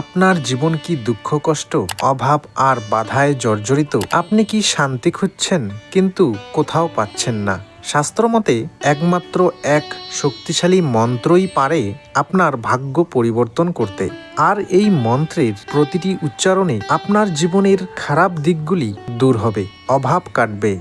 আপনার জীবন কি দুঃখ, কষ্ট, অভাব আর বাধায় জর্জরিত? আপনি কি শান্তি খুঁজছেন, কিন্তু কোথাও পাচ্ছেন না? শাস্ত্রমতে, একমাত্র এক শক্তিশালী মন্ত্রই পারে আপনার ভাগ্য পরিবর্তন করতে। আর এই মন্ত্রের প্রতিটি উচ্চারণে আপনার জীবনের খারাপ দিকগুলি দূর হবে, অভাব কাটবে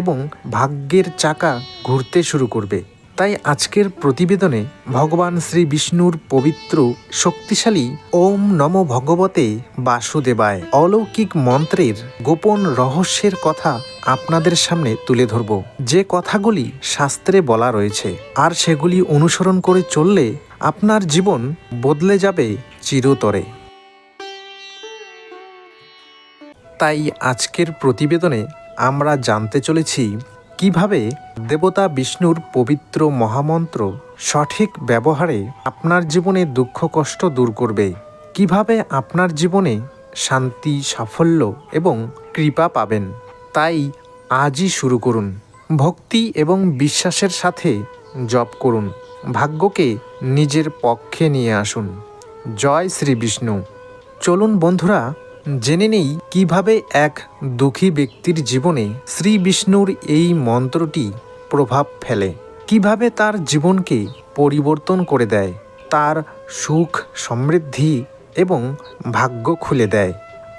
এবং ভাগ্যের চাকা ঘুরতে শুরু করবে। তাই আজকের প্রতিবেদনে ভগবান শ্রী বিষ্ণুর পবিত্র, শক্তিশালী ওম নম ভগবতে বাসুদেবায় অলৌকিক মন্ত্রের গোপন রহস্যের কথা আপনাদের সামনে তুলে ধরব। যে কথাগুলি শাস্ত্রে বলা রয়েছে, আর সেগুলি অনুসরণ করে চললে আপনার জীবন বদলে যাবে চিরতরে। তাই আজকের প্রতিবেদনে আমরা জানতে চলেছি কীভাবে দেবতা বিষ্ণুর পবিত্র মহামন্ত্র সঠিক ব্যবহারে আপনার জীবনে দুঃখ, কষ্ট দূর করবে? কীভাবে আপনার জীবনে শান্তি, সাফল্য এবং কৃপা পাবেন? তাই আজই শুরু করুন। ভক্তি এবং বিশ্বাসের সাথে জপ করুন। ভাগ্যকে নিজের পক্ষে নিয়ে আসুন। জয় শ্রী বিষ্ণু। চলুন বন্ধুরা জেনে নেই কীভাবে এক দুঃখী ব্যক্তির জীবনে শ্রী বিষ্ণুর এই মন্ত্রটি প্রভাব ফেলে। কীভাবে তার জীবনকে পরিবর্তন করে দেয়, তার সুখ সমৃদ্ধি এবং ভাগ্য খুলে দেয়।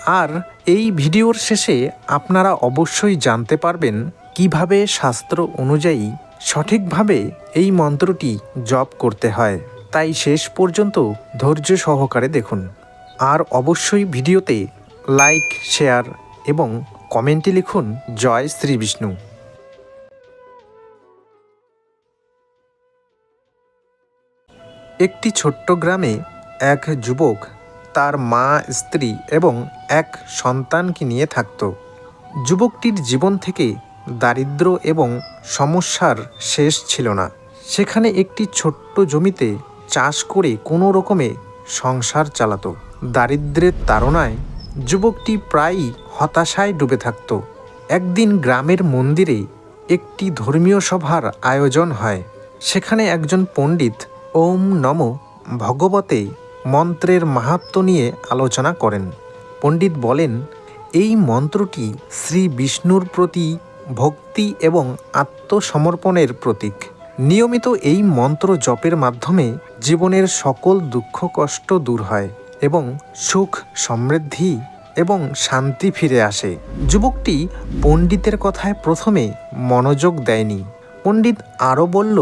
আর এই ভিডিওর শেষে আপনারা অবশ্যই জানতে পারবেন কীভাবে শাস্ত্র অনুযায়ী সঠিকভাবে এই মন্ত্রটি জপ করতে হয়। তাই শেষ পর্যন্ত ধৈর্য সহকারে দেখুন। আর অবশ্যই ভিডিওতে লাইক, শেয়ার এবং কমেন্টে লিখুন, জয় শ্রী বিষ্ণু। একটি ছোট্ট গ্রামে এক যুবক তার মা, স্ত্রী এবং এক সন্তানকে নিয়ে থাকত। যুবকটির জীবন থেকে দারিদ্র্য এবং সমস্যার শেষ ছিল না। সেখানে একটি ছোট্ট জমিতে চাষ করে কোনো রকমে সংসার চালাতো। দারিদ্র্যের তাড়নায় যুবকটি প্রায়ই হতাশায় ডুবে থাকত। একদিন গ্রামের মন্দিরে একটি ধর্মীয় সভার আয়োজন হয়। সেখানে একজন পণ্ডিত ওম নম ভগবতে মন্ত্রের মাহাত্ম্য নিয়ে আলোচনা করেন। পণ্ডিত বলেন, এই মন্ত্রটি শ্রী বিষ্ণুর প্রতি ভক্তি এবং আত্মসমর্পণের প্রতীক। নিয়মিত এই মন্ত্র জপের মাধ্যমে জীবনের সকল দুঃখ কষ্ট দূর হয়। এবং সুখ, সমৃদ্ধি এবং শান্তি ফিরে আসে। যুবকটি পণ্ডিতের কথায় প্রথমে মনোযোগ দেয়নি। পণ্ডিত আরও বলল,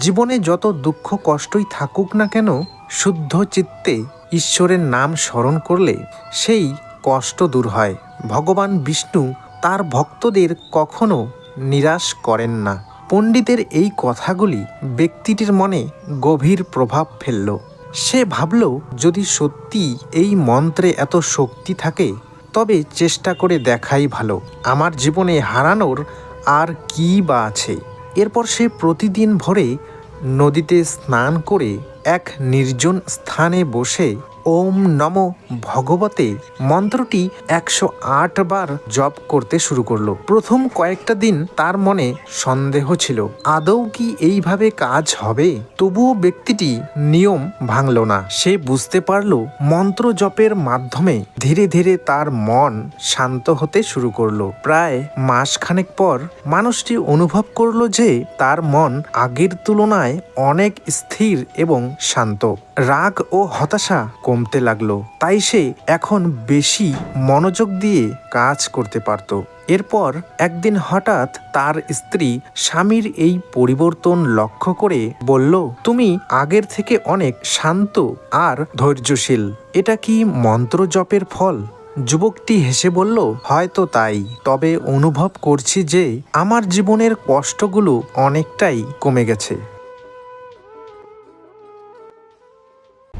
জীবনে যত দুঃখ কষ্টই থাকুক না কেন, শুদ্ধ চিত্তে ঈশ্বরের নাম স্মরণ করলে সেই কষ্ট দূর হয়। ভগবান বিষ্ণু তার ভক্তদের কখনো নিরাশ করেন না। পণ্ডিতের এই কথাগুলি ব্যক্তিটির মনে গভীর প্রভাব ফেলল। সে ভাবল যদি সত্যি এই মন্ত্রে এত শক্তি থাকে, তবে চেষ্টা করে দেখাই ভালো। আমার জীবনে হারানোর আর কি বা আছে? এরপর সে প্রতিদিন ভরে নদীতে স্নান করে এক নির্জন স্থানে বসে ওম নম ভগবতে মন্ত্রটি একশো আট বার জপ করতে শুরু করল। প্রথম কয়েকটা দিন তার মনে সন্দেহ ছিল। আদৌ কি এইভাবে কাজ হবে? তবুও ব্যক্তিটি নিয়ম ভাঙল না। সে বুঝতে পারল মন্ত্র জপের মাধ্যমে ধীরে ধীরে তার মন শান্ত হতে শুরু করল। প্রায় মাসখানেক পর মানুষটি অনুভব করল যে তার মন আগের তুলনায় অনেক স্থির এবং শান্ত। রাগ ও হতাশা কমতে লাগল। তাই সে এখন বেশি মনোযোগ দিয়ে কাজ করতে পারত। এরপর একদিন হঠাৎ তার স্ত্রী স্বামীর এই পরিবর্তন লক্ষ্য করে বলল, তুমি আগের থেকে অনেক শান্ত আর ধৈর্যশীল। এটা কি মন্ত্র জপের ফল? যুবকটি হেসে বলল, হয়তো তাই। তবে অনুভব করছি যে আমার জীবনের কষ্টগুলো অনেকটাই কমে গেছে।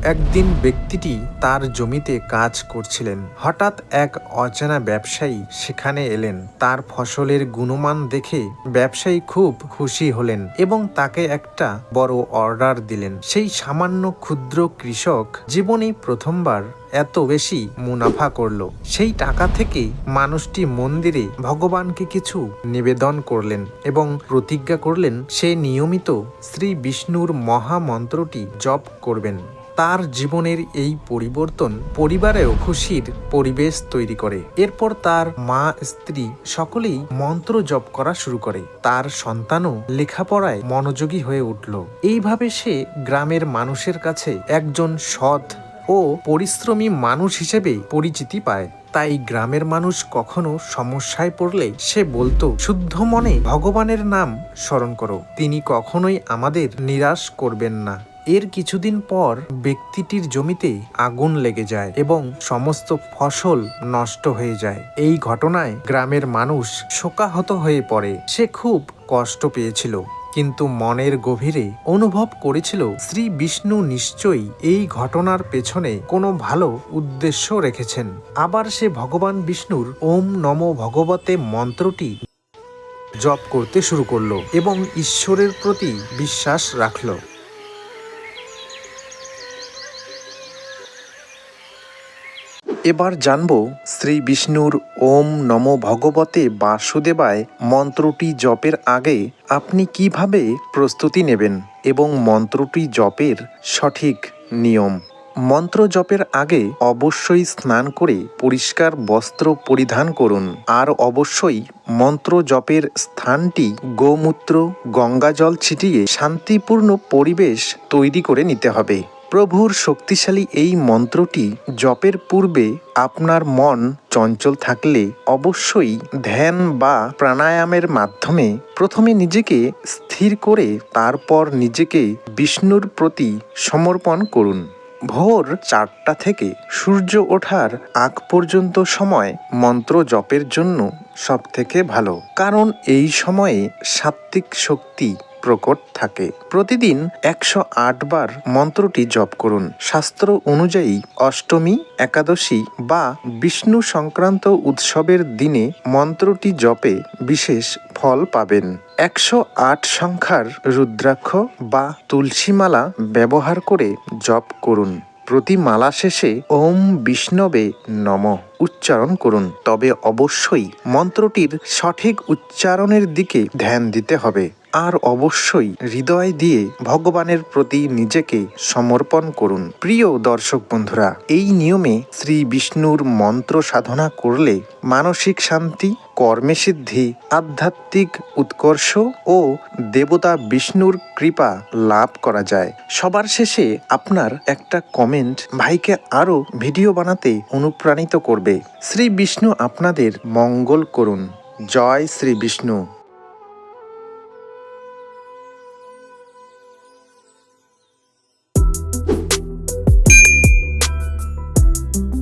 একদিন ব্যক্তিটি তার জমিতে কাজ করছিলেন। হঠাৎ এক অচেনা ব্যবসায়ী সেখানে এলেন। তার ফসলের গুণমান দেখে ব্যবসায়ী খুব খুশি হলেন এবং তাকে একটা বড় অর্ডার দিলেন। সেই সামান্য ক্ষুদ্র কৃষক জীবনে প্রথমবার এত বেশি মুনাফা করল। সেই টাকা থেকে মানুষটি মন্দিরে ভগবানকে কিছু নিবেদন করলেন এবং প্রতিজ্ঞা করলেন, সে নিয়মিত শ্রী বিষ্ণুর মহামন্ত্রটি জপ করবেন। তার জীবনের এই পরিবর্তন পরিবারেও খুশির পরিবেশ তৈরি করে। এরপর তার মা, স্ত্রী সকলেই মন্ত্র জপ করা শুরু করে। তার সন্তানও লেখাপড়ায় মনোযোগী হয়ে উঠল। এইভাবে সে গ্রামের মানুষের কাছে একজন সৎ ও পরিশ্রমী মানুষ হিসেবে পরিচিতি পায়। তাই গ্রামের মানুষ কখনো সমস্যায় পড়লে সে বলতো, শুদ্ধ মনে ভগবানের নাম স্মরণ করো। তিনি কখনোই আমাদের নিরাশ করবেন না। এর কিছুদিন পর ব্যক্তিটির জমিতে আগুন লেগে যায় এবং সমস্ত ফসল নষ্ট হয়ে যায়। এই ঘটনায় গ্রামের মানুষ শোকাহত হয়ে পড়ে। সে খুব কষ্ট পেয়েছিল, কিন্তু মনের গভীরে অনুভব করেছিল, শ্রী বিষ্ণু নিশ্চয়ই এই ঘটনার পেছনে কোনো ভালো উদ্দেশ্য রেখেছেন। আবার সে ভগবান বিষ্ণুর ওম নম ভগবতে মন্ত্রটি জপ করতে শুরু করল এবং ঈশ্বরের প্রতি বিশ্বাস রাখল। এবার জানব শ্রী বিষ্ণুর ওম নম ভগবতে বাসুদেবায় মন্ত্রটি জপের আগে আপনি কীভাবে প্রস্তুতি নেবেন এবং মন্ত্রটি জপের সঠিক নিয়ম? মন্ত্র জপের আগে অবশ্যই স্নান করে পরিষ্কার বস্ত্র পরিধান করুন। আর অবশ্যই মন্ত্র জপের স্থানটি গোমূত্র, গঙ্গাজল ছিটিয়ে শান্তিপূর্ণ পরিবেশ তৈরি করে নিতে হবে। প্রভুর শক্তিশালী এই মন্ত্রটি জপের পূর্বে আপনার মন চঞ্চল থাকলে অবশ্যই ধ্যান বা প্রাণায়ামের মাধ্যমে প্রথমে নিজেকে স্থির করে তারপর নিজেকে বিষ্ণুর প্রতি সমর্পণ করুন। ভোর চারটা থেকে সূর্য ওঠার আগ পর্যন্ত সময় মন্ত্র জপের জন্য সবথেকে ভালো। কারণ এই সময়ে সাত্ত্বিক শক্তি প্রকট থাকে। প্রতিদিন একশো আট বার মন্ত্রটি জপ করুন। শাস্ত্র অনুযায়ী অষ্টমী, একাদশী বা বিষ্ণু সংক্রান্ত উৎসবের দিনে মন্ত্রটি জপে বিশেষ ফল পাবেন। একশো আট সংখ্যার রুদ্রাক্ষ বা তুলসীমালা ব্যবহার করে জপ করুন। প্রতি মালা শেষে ওম বিষ্ণবে নম উচ্চারণ করুন। তবে অবশ্যই মন্ত্রটির সঠিক উচ্চারণের দিকে ধ্যান দিতে হবে। আর অবশ্যই হৃদয় দিয়ে ভগবানের প্রতি নিজেকে সমর্পণ করুন। প্রিয় দর্শক বন্ধুরা, এই নিয়মে শ্রী বিষ্ণুর মন্ত্র সাধনা করলে মানসিক শান্তি কর্মে সিদ্ধি আধ্যাত্মিক উৎকর্ষ ও দেবতা বিষ্ণুর কৃপা লাভ করা যায়। সবার শেষে আপনার একটা কমেন্ট ভাইকে আরও ভিডিও বানাতে অনুপ্রাণিত করবে। শ্রী বিষ্ণু আপনাদের মঙ্গল করুন। জয় শ্রী বিষ্ণু।